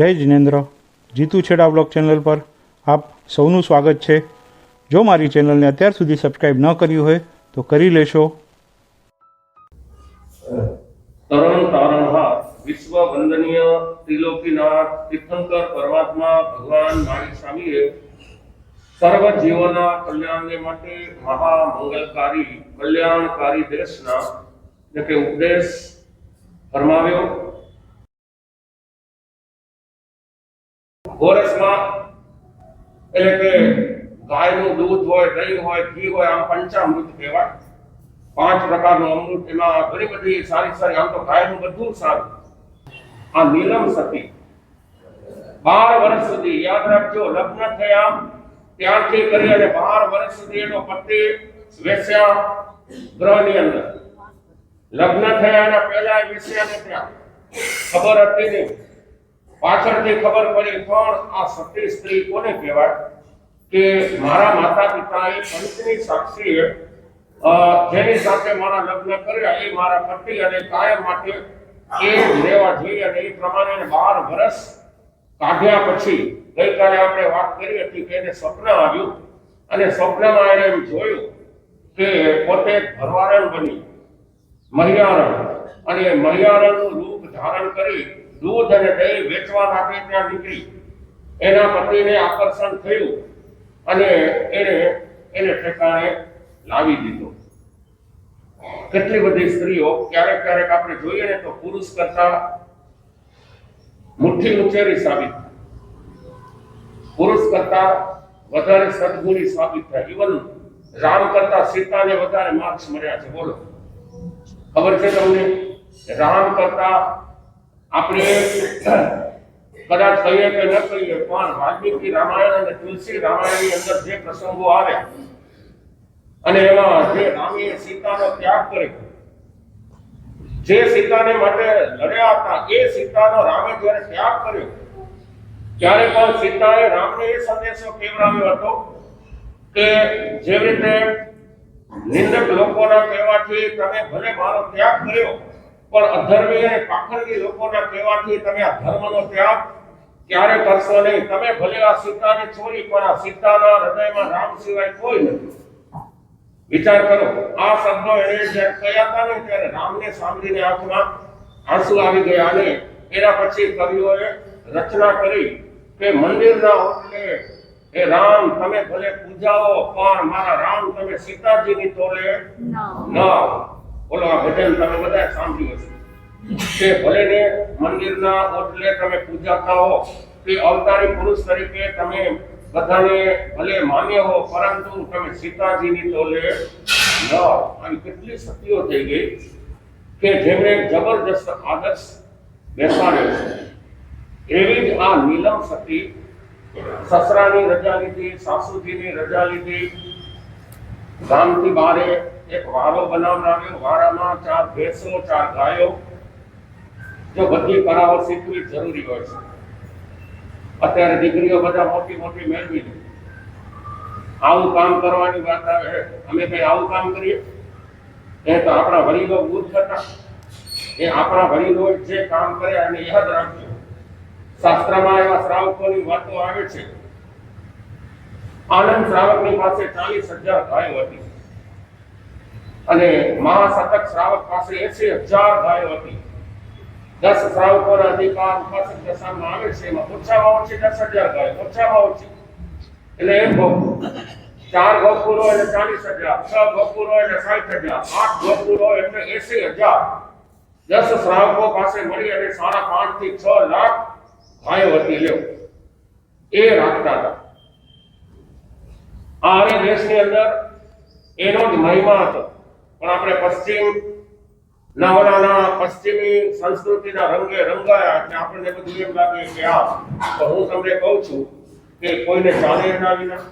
જય જિનેન્દ્ર. જીતુ છેડા blog channel પર આપ સૌનું સ્વાગત છે. જો મારી ચેનલને અત્યાર સુધી સબસ્ક્રાઈબ ન કર્યું હોય તો કરી લેશો. તરણ તારણહાર વિશ્વ વંદનીય ત્રિલોકીનાથ તીર્થંકર પરમાત્મા ભગવાન મારી સ્વામીએ સર્વ જીવોના કલ્યાણને માટે મહામંગલકારી કલ્યાણકારી દેશના એટલે કે ઉપદેશ ફરમાવ્યો. ગોરસમાં, એટલે કે ગાયનું દૂધ હોય, દહીં હોય, ઘી હોય, આમ પંચામૃત કહેવાય. પાંચ પ્રકારનું અમૃત, એમાં ઘણી બધી સારી સારી, આમ તો ગાયનું બધું સારું. આ નીલમ સતી. બાર વર્ષ સુધી, યાદ રાખજો, લગ્ન થયા, ત્યારથી કરી અને બાર વર્ષ સુધી એનો પતિ વેસ્યા ગ્રહની અંદર. લગ્ન થયા પહેલા એ વેશ્યાને ત્યાં. ખબર હતી નહીં. પાછળથી ખબર પડી પણ આ સતી સ્ત્રી કોને કહેવાય? કે મારા માતા પિતાએ પંચની સાક્ષીએ અ, જેની સાથે મારા લગ્ન કર્યા એ મારા પતિ અને કાયમ માટે એ લેવા જોઈએ અને એ પ્રમાણે બાર વર્ષ કાઢ્યા પછી ગઈકાલે આપણે વાત કરી હતી કે એને સ્વપ્ન આવ્યું અને સ્વપ્નમાં એને એમ જોયું કે પોતે ભરવારણ બની મહિયારણ. અને મહિયારણનું રૂપ ધારણ કરી દૂધ અને દહીં વેચવા માટે ત્યાં નીકળી. એના પતિને આકર્ષણ થયું અને એને એને ઠેકાણે લાવી દીધો. કેટલી બધી સ્ત્રીઓ ક્યારેક ક્યારેક આપણે જોઈએ ને તો પુરુષ કરતા મુઠ્ઠી ઉચેરી સાબિત પુરુષ કરતા વધારે સદગુણી સાબિત થાય. ઇવન રામ કરતા સીતાને વધારે માર્ક્સ મળ્યા છે. બોલો. ખબર છે તમને? રામ કરતા આપણે કદાચ કહીએ કે ન કહીએ, પણ વાલ્મીકી રામાયણ અને તુલસી રામાયણની અંદર જે પ્રસંગો આવ્યા, અને એમાં જે રામે સીતાનો ત્યાગ કર્યો, જે સીતાને માટે લડ્યા હતા, એ સીતાનો રામે જ્યારે ત્યાગ કર્યો, ત્યારે પણ સીતાએ રામને એ સંદેશો કેવડાવ્યો હતો કે જેવી રીતે નિંદક લોકોના કહેવાથી તમે ભલે મારો ત્યાગ કર્યો પણ અધર્મી અને પાખંડી લોકોના કહેવાથી તમે આ ધર્મનો ત્યાગ ક્યારે કરશો નહીં? તમે ભલે આ સીતાને છોડી પણ આ સીતાના હૃદયમાં રામ સિવાય કોઈ નથી. વિચાર કરો આ શબ્દો એને જ્યારે કહ્યા હતા ને ત્યારે રામને સાંભળીને આંખમાં આંસુ આવી ગયા અને એના પછી કવિઓએ રચના કરી કે મંદિરના ઓટલે એ રામ તમે ભલે પૂજાઓ પણ મારા રામ તમે સીતાજીની તોલે ન. આવો. બોલો, આ ભજન તમે બધા સાંભળ્યું હશે કે ભલે ને મંદિરના ઓટલે તમે પૂજાતા હો કે અવતારી પુરુષ તરીકે તમે બધાને ભલે માન્ય હો, પરંતુ તમે સીતાજીની તોલે ન આવો. આવી કેટલી સતીઓ થઈ ગઈ કે જેમણે જબરજસ્ત આદર્શ બેસાડ્યો છે એવી જ આ નીલમ સતી સસરાની રજા લીધી, સાસુજીની રજા લીધી ગામથી બારે એક વારો બનાવડાવ્યો વારામાં ચાર ભેંસો, ચાર ગાયો, જો બધી કરાઓ શીખવી જરૂરી હોય છે. અત્યારે દીકરીઓ બધા મોટી મોટી મેળવી લે. આવું કામ કરવાની વાત આવે અમે કઈ આવું કામ કરીએ? એ તો આપણા વડીલો બુદ્ધ હતા. એ આપણા વડીલો જે કામ કરે અને યાદ રાખજો. શાસ્ત્રમાં એવા શ્રાવકોની વાતો આવે છે. આનંદ શ્રાવકની પાસે ચાલીસ હજાર ગાયો હતી. અને મહાસતક શ્રાવક પાસે એસી હજાર ગાયો હતી. દસ શ્રાવકોના અધિકાર ઉપાસક દશામાં આવે છે. એમાં ઓછામાં ઓછી દસ હજાર ગાયો, ઓછામાં ઓછી. એટલે એક કહું ચાર ગોપુરો એટલે ચાલીસ હજાર, છ ગોપુરો એટલે સાઠ હજાર, આઠ ગોપુરો એટલે એસી હજાર. દસ શ્રાવકો પાસે મળી અને સાડા પાંચથી છ લાખ ગાયો હતી. લેવ એ રાખતા હતા. આ આર્ય દેશની અંદર એનો જ મહિમા હતો. પણ આપણે પશ્ચિમ ના ઓલાના પશ્ચિમી સંસ્કૃતિના રંગે રંગાયા એટલે આપણને બધું એમ લાગે કે આ, તો હું તમને કહું છું કે કોઈને ચાલે એના વિના.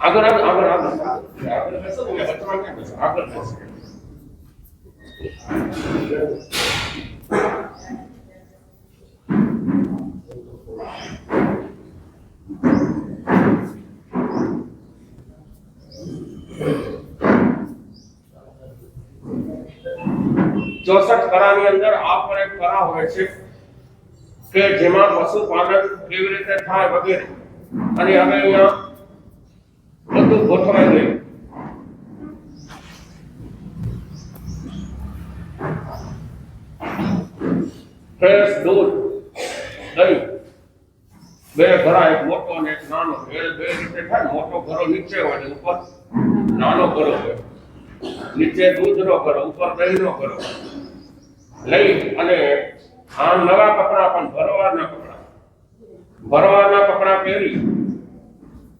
આગળ આગળ આગળ આગળ આગળ આગળ? આગળ ચોસઠ કરાની અંદર આ પણ એક કરા હોય છે કે જેમાં પશુપાલન કેવી રીતે થાય વગેરે. અને હવે અહીંયા બધું ગોઠવાઈ ગયું. ફ્રેશ દૂધ, દહીં, બે ઘરા, એક મોટો અને એક નાનો. બે બે રીતે થાય. મોટો ઘરો નીચે હોય ને ઉપર નાનો ઘરો હોય. નીચે દૂધનો ઘરો, ઉપર દહીં નો ઘરો. લઈ અને આ નવા કપડા પણ ભરવાના કપડા. ભરવાના કપડા પહેરી.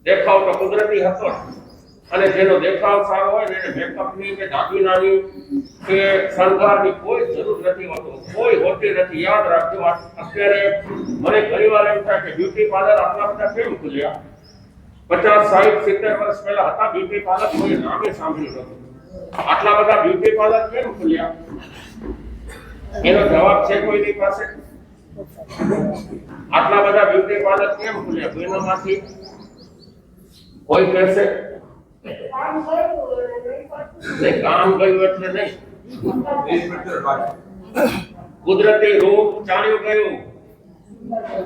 દેખાવ તો કુદરતી હતો. અને જેનો દેખાવ સારો હોય ને એને મેકઅપની કે દાગીનાની કે શણગારની કોઈ જરૂર નથી હોતું. કોઈ હોતી નથી. યાદ રાખજો અત્યારે મને ઘણી વાર એમ થાય કે બ્યુટી પાર્લર આટલા બધા કેમ ખુલ્યા? પચાસ, સાહીઠ, સિત્તેર વર્ષ પહેલા હતા બ્યુટી પાર્લર કોઈ નામે સાંભળ્યું નતું આટલા બધા બ્યુટી પાર્લર કેમ ખુલ્યા? એનો જવાબ છે કોઈની પાસે? આટલા બધા બ્યુટી પાર્લર કેમ ખુલ્યા કોઈનામાંથી? કોઈ કહેશે? કામ ગયું એટલે નહીં. કુદરતી રૂપ ચાલ્યું ગયું.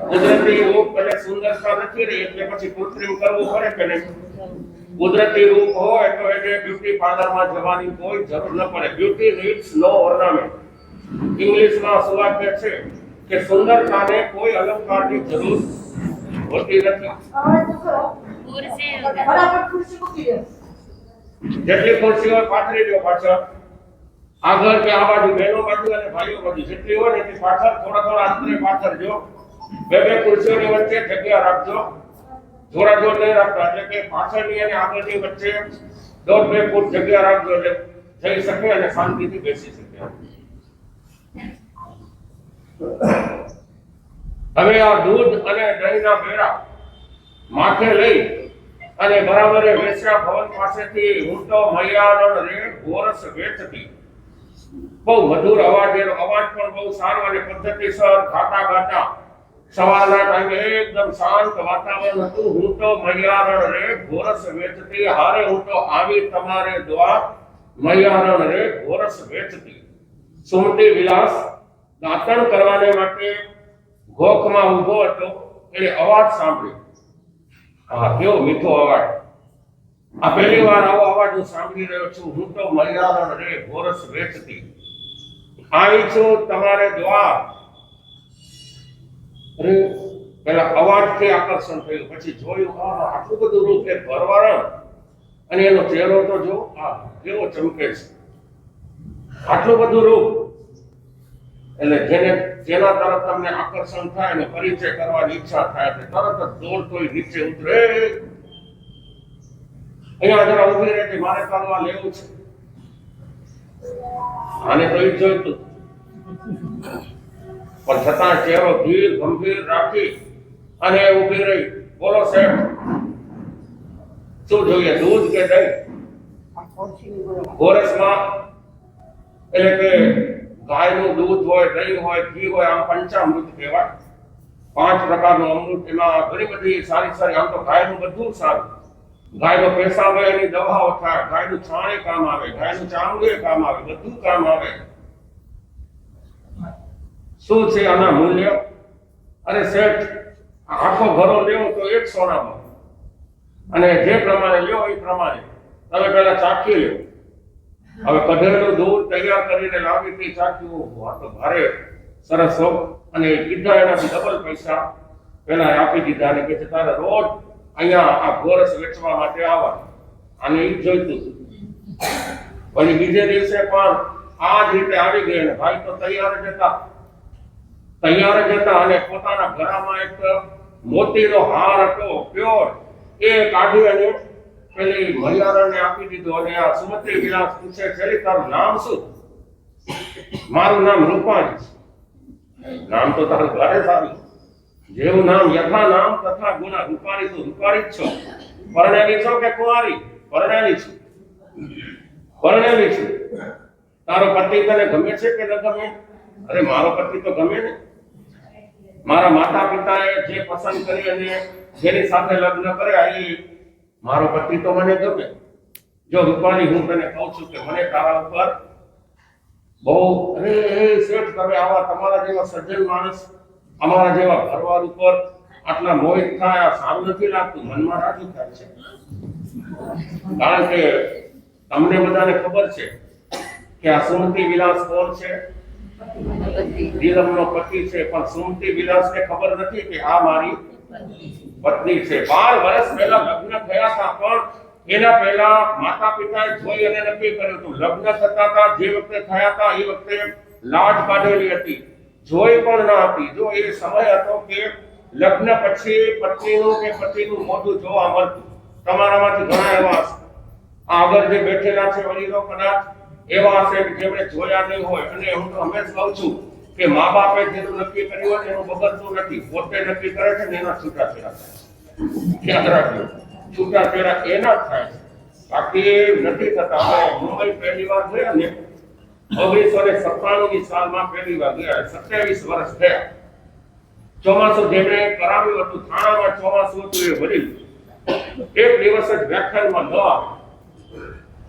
કુદરતી રૂપ અને સુંદરતા નથી રહી, એટલે પછી કૃત્રિમ કરવું પડે કે નહીં? કુદરતી રૂપ હોય તો એને બ્યુટી પાર્લરમાં જવાની કોઈ જરૂર ન પડે. Beauty needs no ornament. ઇંગ્લિશમાં શું છે કે સુંદરતાને કોઈ અલંકારની જરૂર હોતી નથી. જેટલી ખુરશી હોય પાથરી દો પાછળ આગળ કે આ બાજુ બહેનો બાજુ અને ભાઈઓ બાજુ, જેટલી હોય એટલી પાછળ, થોડા થોડા અંતરે પાછળ જો, બે બે ખુરશીઓની વચ્ચે જગ્યા રાખજો. જોડા જોડ નહીં રાખતા, એટલે કે પાછળની અને આગળની વચ્ચે દોઢ બે ફૂટ જગ્યા રાખજો એટલે જઈ શકે અને શાંતિથી બેસી શકે. હવે આ દૂધ અને દહીંના બેડા માથે લઈ અને બરાબરે એ વેસરા ભવન પાસેથી ઊંટો મૈયારણ રે ગોરસ વેચતી. બહુ મધુર અવાજ એનો અવાજ પણ બહુ સારો અને પદ્ધતિસર ગાતા ગાતા સવારના ટાઈમે એકદમ શાંત વાતાવરણ હતું. હું તો મૈયારણ રે ગોરસ વેચતી. હારે ઊંટો આવી તમારે દ્વાર. મૈયારણ રે ગોરસ વેચતી. સુમતી વિલાસ દાંતણ કરવાને માટે ગોખમાં ઊભો હતો. એટલે અવાજ સાંભળ્યો. હા કેવો મીઠો અવાજ. આ પહેલી વાર આવો અવાજ હું સાંભળી રહ્યો છું. હું તો મર્યાદા રે ગોરસ વેચતી. આવી છું તમારે દ્વાર. અરે, પેલા અવાજથી આકર્ષણ થયું. પછી જોયું હા આટલું બધું રૂપ એ ભરવારણ. અને એનો ચહેરો તો જો, આ કેવો ચમકે છે. આટલું બધું રૂપ એટલે જેને જેના તરફ તમને આકર્ષણ થાય અને પરિચય કરવાની ઈચ્છા થાય એટલે તરત જ દોડતો ય નીચે ઉતરે. અહીંયા જરા ઊભી રહે મારે કરવા લેવું છે. આને તો ઈ જોઈતું. પણ છતાં ચહેરો ધીર ગંભીર રાખી અને ઊભી રહી. બોલો સાહેબ શું જોઈએ દૂધ કે દહીં? ગોરસમાં એટલે કે ગાયનું દૂધ હોય, દહીં હોય, ઘી હોય, આમ પંચામૃત કહેવાય. પાંચ પ્રકારનું અમૃત, એમાં ઘણી બધી સારી સારી, આમ તો ગાયનું બધું સારું. ગાયનો પેશાબ હોય, એની દવાઓ થાય, ગાયનું છાણે કામ આવે, ગાયનું ચામડું કામ આવે, બધું કામ આવે. શું છે આના મૂલ્ય? અરે શેઠ, આખો ઘરો લેવો તો એક સોનામાં. અને જે પ્રમાણે લેવો એ પ્રમાણે. તમે પહેલા ચાખી લ્યો. હવે કઢેલું દૂધ તૈયાર કરીને લાવી હતી ચાખ્યું આ તો ભારે સરસ હો અને કીધા એનાથી ડબલ પૈસા. પેલા આપી દીધા અને કે તારે રોજ અહીંયા આ ગોરસ વેચવા માટે આવવાનું. અને એ જોઈતું પછી બીજે દિવસે પણ આ જ રીતે આવી ગઈ અને ભાઈ તો તૈયાર જ હતા. તૈયાર જ હતા અને પોતાના ઘરમાં એક મોતીનો હાર હતો, પ્યોર. એ કાઢી અને પેલી મહિલાને આપી દીધો અને આ સુમતિ વિલાસ પૂછે છે તારું નામ શું? મારું નામ રૂપાણી. નામ તો તારું ઘરે સારું. જેવું નામ યથા નામ, તથા ગુના. રૂપાણી તો રૂપાણી જ છો. પરણેલી છો કે કુંવારી? પરણેલી છું. પરણેલી છું. તારો પતિ તને ગમે છે કે ન ગમે? અરે, મારો પતિ તો ગમે ને. મારા માતા પિતાએ જે પસંદ કરી અને જેની સાથે લગ્ન કર્યા એ મારો પતિ તો મને ગમે. જો રૂપાણી હું તને કહું છું કે મને તારા ઉપર બહુ અરે શેઠ તમે આવા તમારા જેવા સજ્જન માણસ અમારા જેવા ઘરવાર ઉપર આટલા મોહિત થાય આ સારું નથી લાગતું મનમાં રાજી થાય છે. કારણ કે તમને બધાને ખબર છે કે આ સુમતિ વિલાસ કોણ છે? નીલમનો પતિ છે પણ સુમતિ વિલાસને ખબર નથી કે આ મારી પત્ની છે. બાર વર્ષ પહેલા લગ્ન થયા હતા, પણ એના પહેલા માતા પિતાએ જોઈ અને નક્કી કર્યું હતું, લગ્ન થતા હતા, જે વખતે થયા હતા, એ વખતે લાજ કાઢેલી હતી. જોઈ પણ ન હતી. જો એ સમય હતો કે લગ્ન પછી પત્નીનું કે પતિનું મોઢું જોવા મળતું. તમારામાંથી ઘણા એવા હશે. આગળ જે બેઠેલા છે, વડીલો કદાચ એવા હશે કે જેમણે જોયા નહીં હોય. અને હું તો હંમેશ કહું છું કે મા બાપે જેટલું નક્કી કર્યું હોય એનું બગડતું નથી પોતે નક્કી કરે છે ને એના છૂટાછેડા યાદ રાખજો છૂટાછેડા એના થાય. બાકી નથી થતા. અમે મુંબઈ પહેલી વાર ગયા ને ઓગણીસો ને સત્તાણું ની સાલમાં પહેલી વાર ગયા. સત્યાવીસ વર્ષ થયા. ચોમાસું જેમણે કરાવ્યું હતું, થાણામાં ચોમાસું હતું, એ ભર્યું એક દિવસ જ વ્યાખ્યાનમાં ન આવે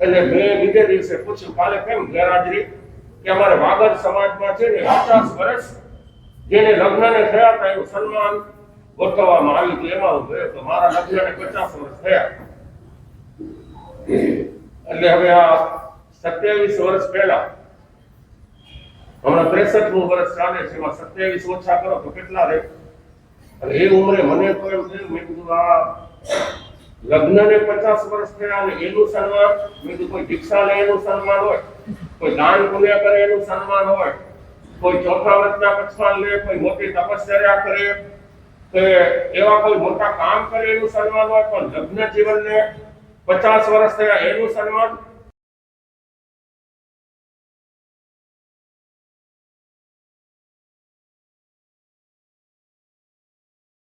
એટલે મેં બીજે દિવસે પૂછ્યું, કાલે કેમ ગેરહાજરી? કે અમારે વાગડ સમાજમાં છે ને પચાસ વર્ષ જેને લગ્નને થયા હતા એનું સન્માન ગોઠવવામાં આવ્યું હતું, એમાં તો મારા લગ્નને પચાસ વર્ષ થયા. એટલે હવે આ સત્યાવીસ વર્ષ પહેલા, હમણાં ત્રેસઠનું વર્ષ ચાલે છે, એમાં સત્યાવીસ ઓછા કરો તો કેટલા રહે? એ ઉંમરે મને તો એમ થયું, મેં કીધું, આ લગ્નને પચાસ વર્ષ થયા અને એનું સન્માન મેં કીધું, કોઈ દીક્ષા ને એનું સન્માન હોય કોઈ દાન પુણ્ય કરે એનું સન્માન હોય, કોઈ ચોથા વર્ષના પછવાણ લે, કોઈ મોટી તપશ્ચર્યા કરે કે એવા કોઈ મોટા કામ કરે એનું સન્માન હોય, પણ લગ્ન જીવનને પચાસ વર્ષ થયા એનું સન્માન